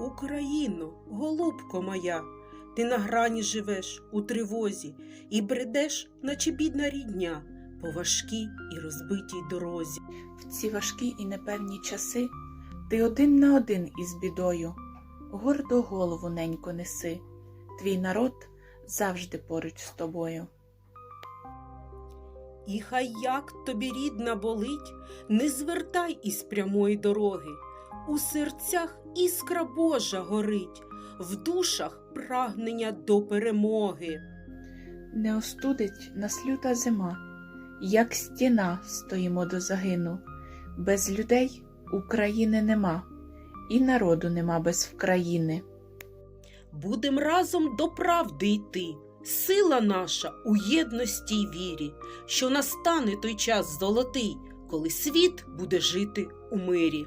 Україно, голубко моя, ти на грані живеш у тривозі і бредеш, наче бідна рідня, по важкій і розбитій дорозі. В ці важкі і непевні часи ти один на один із бідою, гордо голову ненько неси, твій народ завжди поруч з тобою. І хай як тобі рідна болить, не звертай із прямої дороги. У серцях іскра Божа горить, в душах прагнення до перемоги. Не остудить нас люта зима, як стіна стоїмо до загину. Без людей України нема, і народу нема без вкраїни. Будем разом до правди йти. Сила наша у єдності й вірі, що настане той час золотий, коли світ буде жити у мирі.